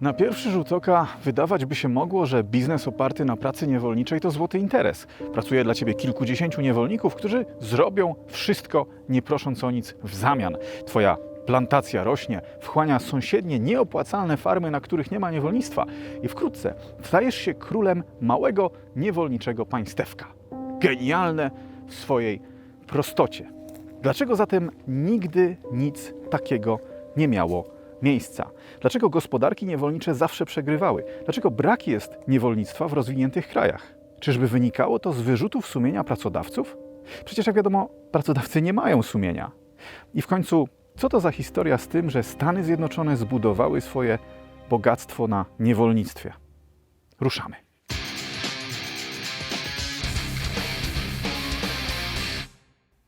Na pierwszy rzut oka wydawać by się mogło, że biznes oparty na pracy niewolniczej to złoty interes. Pracuje dla ciebie kilkudziesięciu niewolników, którzy zrobią wszystko, nie prosząc o nic w zamian. Twoja plantacja rośnie, wchłania sąsiednie, nieopłacalne farmy, na których nie ma niewolnictwa. I wkrótce stajesz się królem małego, niewolniczego państewka. Genialne w swojej prostocie. Dlaczego zatem nigdy nic takiego nie miało miejsca? Dlaczego gospodarki niewolnicze zawsze przegrywały? Dlaczego brak jest niewolnictwa w rozwiniętych krajach? Czyżby wynikało to z wyrzutów sumienia pracodawców? Przecież, jak wiadomo, pracodawcy nie mają sumienia. I w końcu, co to za historia z tym, że Stany Zjednoczone zbudowały swoje bogactwo na niewolnictwie? Ruszamy.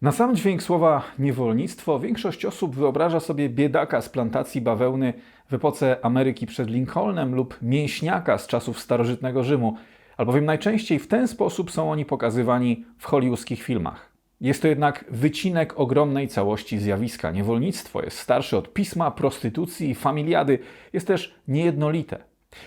Na sam dźwięk słowa niewolnictwo większość osób wyobraża sobie biedaka z plantacji bawełny w epoce Ameryki przed Lincolnem lub mięśniaka z czasów starożytnego Rzymu, albowiem najczęściej w ten sposób są oni pokazywani w hollywoodzkich filmach. Jest to jednak wycinek ogromnej całości zjawiska. Niewolnictwo jest starsze od pisma, prostytucji i familiady, jest też niejednolite.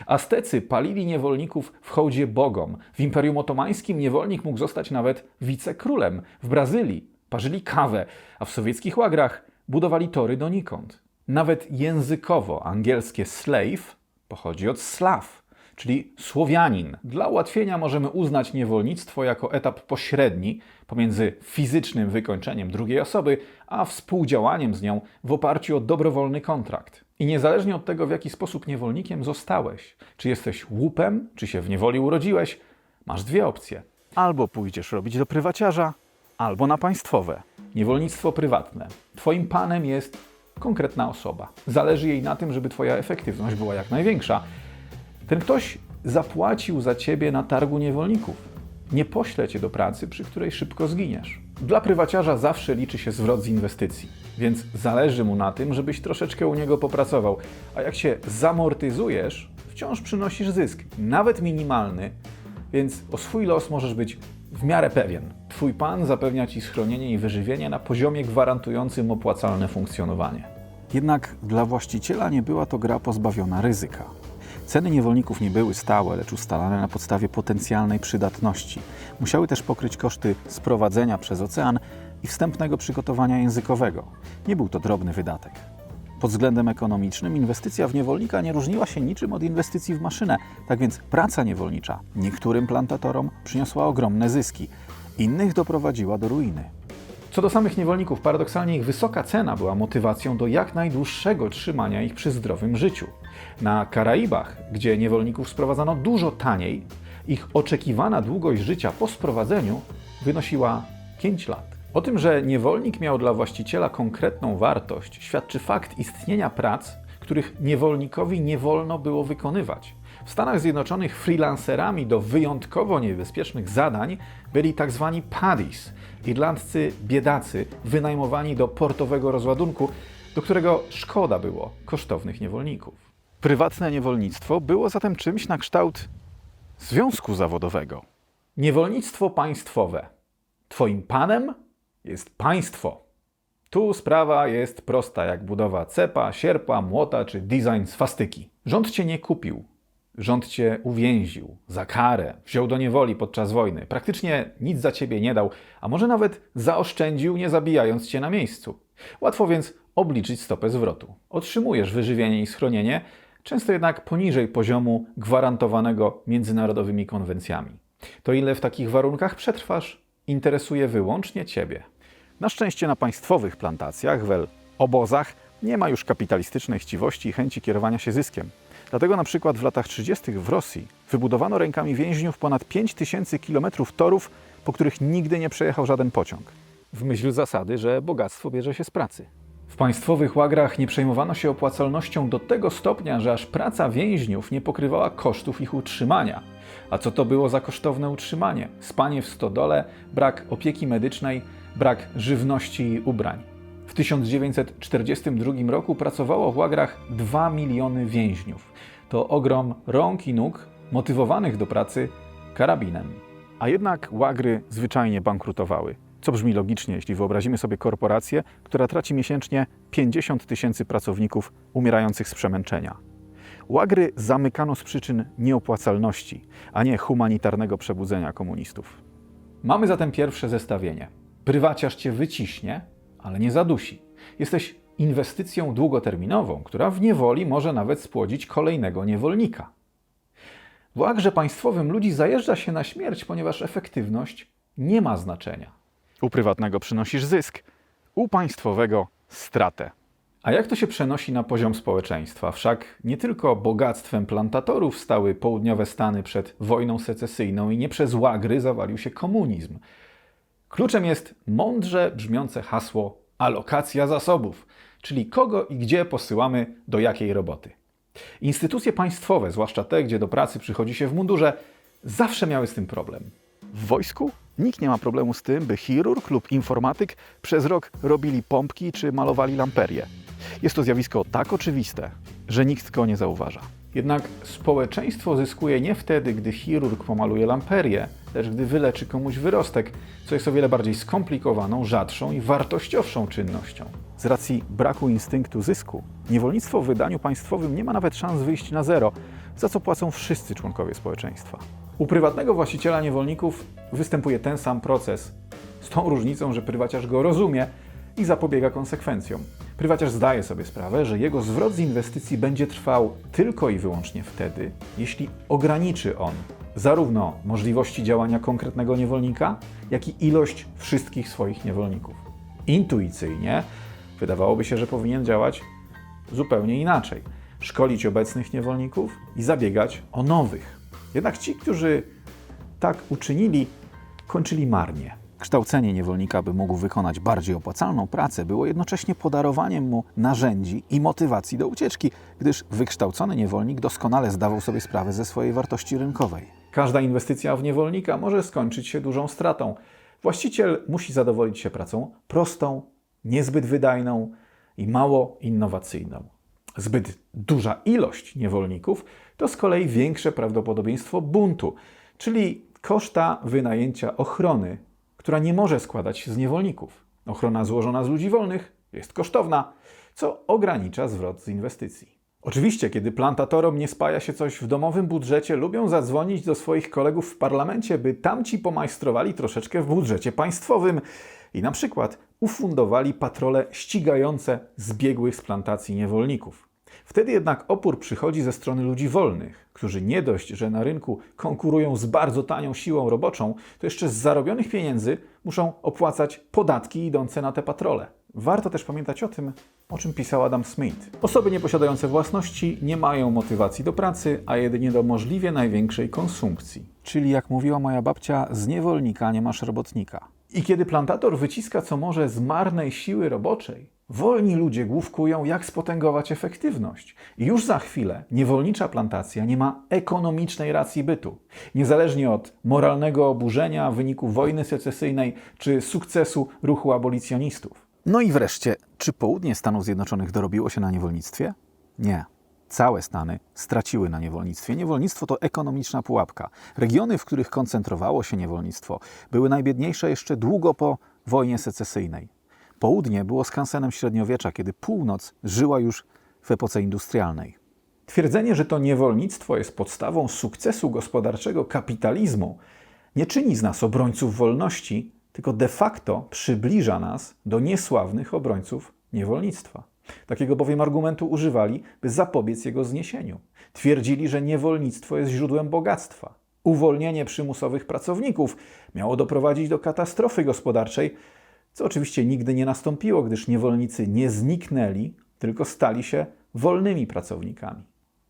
Aztecy palili niewolników w hołdzie bogom. W Imperium Otomańskim niewolnik mógł zostać nawet wicekrólem. W Brazylii parzyli kawę, a w sowieckich łagrach budowali tory donikąd. Nawet językowo angielskie slave pochodzi od slaw, czyli Słowianin. Dla ułatwienia możemy uznać niewolnictwo jako etap pośredni pomiędzy fizycznym wykończeniem drugiej osoby, a współdziałaniem z nią w oparciu o dobrowolny kontrakt. I niezależnie od tego, w jaki sposób niewolnikiem zostałeś, czy jesteś łupem, czy się w niewoli urodziłeś, masz dwie opcje. Albo pójdziesz robić do prywaciarza, albo na państwowe. Niewolnictwo prywatne. Twoim panem jest konkretna osoba. Zależy jej na tym, żeby Twoja efektywność była jak największa. Ten ktoś zapłacił za ciebie na targu niewolników. Nie pośle cię do pracy, przy której szybko zginiesz. Dla prywaciarza zawsze liczy się zwrot z inwestycji, więc zależy mu na tym, żebyś troszeczkę u niego popracował. A jak się zamortyzujesz, wciąż przynosisz zysk, nawet minimalny, więc o swój los możesz być w miarę pewien. Twój pan zapewnia ci schronienie i wyżywienie na poziomie gwarantującym opłacalne funkcjonowanie. Jednak dla właściciela nie była to gra pozbawiona ryzyka. Ceny niewolników nie były stałe, lecz ustalane na podstawie potencjalnej przydatności. Musiały też pokryć koszty sprowadzenia przez ocean i wstępnego przygotowania językowego. Nie był to drobny wydatek. Pod względem ekonomicznym inwestycja w niewolnika nie różniła się niczym od inwestycji w maszynę, tak więc praca niewolnicza niektórym plantatorom przyniosła ogromne zyski, innych doprowadziła do ruiny. Co do samych niewolników, paradoksalnie ich wysoka cena była motywacją do jak najdłuższego trzymania ich przy zdrowym życiu. Na Karaibach, gdzie niewolników sprowadzano dużo taniej, ich oczekiwana długość życia po sprowadzeniu wynosiła 5 lat. O tym, że niewolnik miał dla właściciela konkretną wartość, świadczy fakt istnienia prac, których niewolnikowi nie wolno było wykonywać. W Stanach Zjednoczonych freelancerami do wyjątkowo niebezpiecznych zadań byli tzw. paddies, irlandzcy biedacy wynajmowani do portowego rozładunku, do którego szkoda było kosztownych niewolników. Prywatne niewolnictwo było zatem czymś na kształt związku zawodowego. Niewolnictwo państwowe. Twoim panem jest państwo. Tu sprawa jest prosta, jak budowa cepa, sierpa, młota czy design swastyki. Rząd cię nie kupił. Rząd cię uwięził za karę, wziął do niewoli podczas wojny. Praktycznie nic za ciebie nie dał, a może nawet zaoszczędził, nie zabijając cię na miejscu. Łatwo więc obliczyć stopę zwrotu. Otrzymujesz wyżywienie i schronienie, często jednak poniżej poziomu gwarantowanego międzynarodowymi konwencjami. To ile w takich warunkach przetrwasz, interesuje wyłącznie ciebie. Na szczęście na państwowych plantacjach, wel obozach, nie ma już kapitalistycznej chciwości i chęci kierowania się zyskiem. Dlatego na przykład w latach 30. w Rosji wybudowano rękami więźniów ponad 5000 km torów, po których nigdy nie przejechał żaden pociąg. W myśl zasady, że bogactwo bierze się z pracy. W państwowych łagrach nie przejmowano się opłacalnością do tego stopnia, że aż praca więźniów nie pokrywała kosztów ich utrzymania. A co to było za kosztowne utrzymanie? Spanie w stodole, brak opieki medycznej, brak żywności i ubrań. W 1942 roku pracowało w łagrach 2 miliony więźniów. To ogrom rąk i nóg motywowanych do pracy karabinem. A jednak łagry zwyczajnie bankrutowały. Co brzmi logicznie, jeśli wyobrazimy sobie korporację, która traci miesięcznie 50 tysięcy pracowników umierających z przemęczenia. Łagry zamykano z przyczyn nieopłacalności, a nie humanitarnego przebudzenia komunistów. Mamy zatem pierwsze zestawienie. Prywaciarz cię wyciśnie, ale nie zadusi. Jesteś inwestycją długoterminową, która w niewoli może nawet spłodzić kolejnego niewolnika. W łagrze państwowym ludzi zajeżdża się na śmierć, ponieważ efektywność nie ma znaczenia. U prywatnego przynosisz zysk, u państwowego stratę. A jak to się przenosi na poziom społeczeństwa? Wszak nie tylko bogactwem plantatorów stały południowe Stany przed wojną secesyjną i nie przez łagry zawalił się komunizm. Kluczem jest mądrze brzmiące hasło alokacja zasobów, czyli kogo i gdzie posyłamy do jakiej roboty. Instytucje państwowe, zwłaszcza te, gdzie do pracy przychodzi się w mundurze, zawsze miały z tym problem. W wojsku nikt nie ma problemu z tym, by chirurg lub informatyk przez rok robili pompki czy malowali lamperie. Jest to zjawisko tak oczywiste, że nikt go nie zauważa. Jednak społeczeństwo zyskuje nie wtedy, gdy chirurg pomaluje lamperię, lecz gdy wyleczy komuś wyrostek, co jest o wiele bardziej skomplikowaną, rzadszą i wartościowszą czynnością. Z racji braku instynktu zysku, niewolnictwo w wydaniu państwowym nie ma nawet szans wyjść na zero, za co płacą wszyscy członkowie społeczeństwa. U prywatnego właściciela niewolników występuje ten sam proces, z tą różnicą, że prywaciarz go rozumie i zapobiega konsekwencjom. Prywaciarz zdaje sobie sprawę, że jego zwrot z inwestycji będzie trwał tylko i wyłącznie wtedy, jeśli ograniczy on zarówno możliwości działania konkretnego niewolnika, jak i ilość wszystkich swoich niewolników. Intuicyjnie wydawałoby się, że powinien działać zupełnie inaczej. Szkolić obecnych niewolników i zabiegać o nowych. Jednak ci, którzy tak uczynili, kończyli marnie. Kształcenie niewolnika, by mógł wykonać bardziej opłacalną pracę, było jednocześnie podarowaniem mu narzędzi i motywacji do ucieczki, gdyż wykształcony niewolnik doskonale zdawał sobie sprawę ze swojej wartości rynkowej. Każda inwestycja w niewolnika może skończyć się dużą stratą. Właściciel musi zadowolić się pracą prostą, niezbyt wydajną i mało innowacyjną. Zbyt duża ilość niewolników to z kolei większe prawdopodobieństwo buntu, czyli koszta wynajęcia ochrony, która nie może składać się z niewolników. Ochrona złożona z ludzi wolnych jest kosztowna, co ogranicza zwrot z inwestycji. Oczywiście, kiedy plantatorom nie spaja się coś w domowym budżecie, lubią zadzwonić do swoich kolegów w parlamencie, by tamci pomajstrowali troszeczkę w budżecie państwowym i na przykład ufundowali patrole ścigające zbiegłych z plantacji niewolników. Wtedy jednak opór przychodzi ze strony ludzi wolnych, którzy nie dość, że na rynku konkurują z bardzo tanią siłą roboczą, to jeszcze z zarobionych pieniędzy muszą opłacać podatki idące na te patrole. Warto też pamiętać o tym, o czym pisał Adam Smith. Osoby nieposiadające własności nie mają motywacji do pracy, a jedynie do możliwie największej konsumpcji. Czyli jak mówiła moja babcia, z niewolnika nie masz robotnika. I kiedy plantator wyciska co może z marnej siły roboczej, wolni ludzie główkują, jak spotęgować efektywność. I już za chwilę niewolnicza plantacja nie ma ekonomicznej racji bytu. Niezależnie od moralnego oburzenia w wyniku wojny secesyjnej czy sukcesu ruchu abolicjonistów. No i wreszcie, czy południe Stanów Zjednoczonych dorobiło się na niewolnictwie? Nie. Całe Stany straciły na niewolnictwie. Niewolnictwo to ekonomiczna pułapka. Regiony, w których koncentrowało się niewolnictwo, były najbiedniejsze jeszcze długo po wojnie secesyjnej. Południe było skansenem średniowiecza, kiedy północ żyła już w epoce industrialnej. Twierdzenie, że to niewolnictwo jest podstawą sukcesu gospodarczego kapitalizmu, nie czyni z nas obrońców wolności, tylko de facto przybliża nas do niesławnych obrońców niewolnictwa. Takiego bowiem argumentu używali, by zapobiec jego zniesieniu. Twierdzili, że niewolnictwo jest źródłem bogactwa. Uwolnienie przymusowych pracowników miało doprowadzić do katastrofy gospodarczej, co oczywiście nigdy nie nastąpiło, gdyż niewolnicy nie zniknęli, tylko stali się wolnymi pracownikami.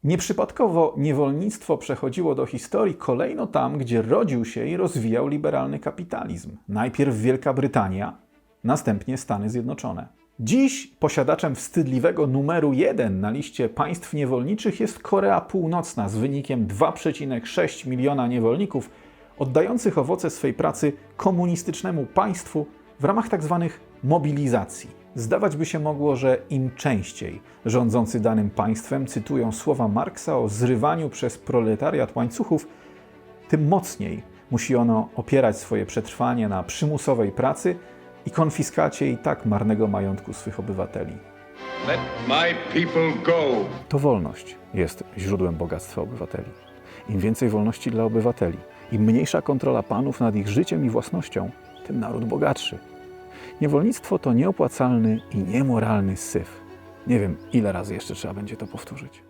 Nieprzypadkowo niewolnictwo przechodziło do historii kolejno tam, gdzie rodził się i rozwijał liberalny kapitalizm. Najpierw Wielka Brytania, następnie Stany Zjednoczone. Dziś posiadaczem wstydliwego numeru 1 na liście państw niewolniczych jest Korea Północna z wynikiem 2,6 miliona niewolników, oddających owoce swej pracy komunistycznemu państwu w ramach tzw. mobilizacji. Zdawać by się mogło, że im częściej rządzący danym państwem cytują słowa Marksa o zrywaniu przez proletariat łańcuchów, tym mocniej musi ono opierać swoje przetrwanie na przymusowej pracy i konfiskacie i tak marnego majątku swych obywateli. Let my people go. To wolność jest źródłem bogactwa obywateli. Im więcej wolności dla obywateli, im mniejsza kontrola panów nad ich życiem i własnością, tym naród bogatszy. Niewolnictwo to nieopłacalny i niemoralny syf. Nie wiem, ile razy jeszcze trzeba będzie to powtórzyć.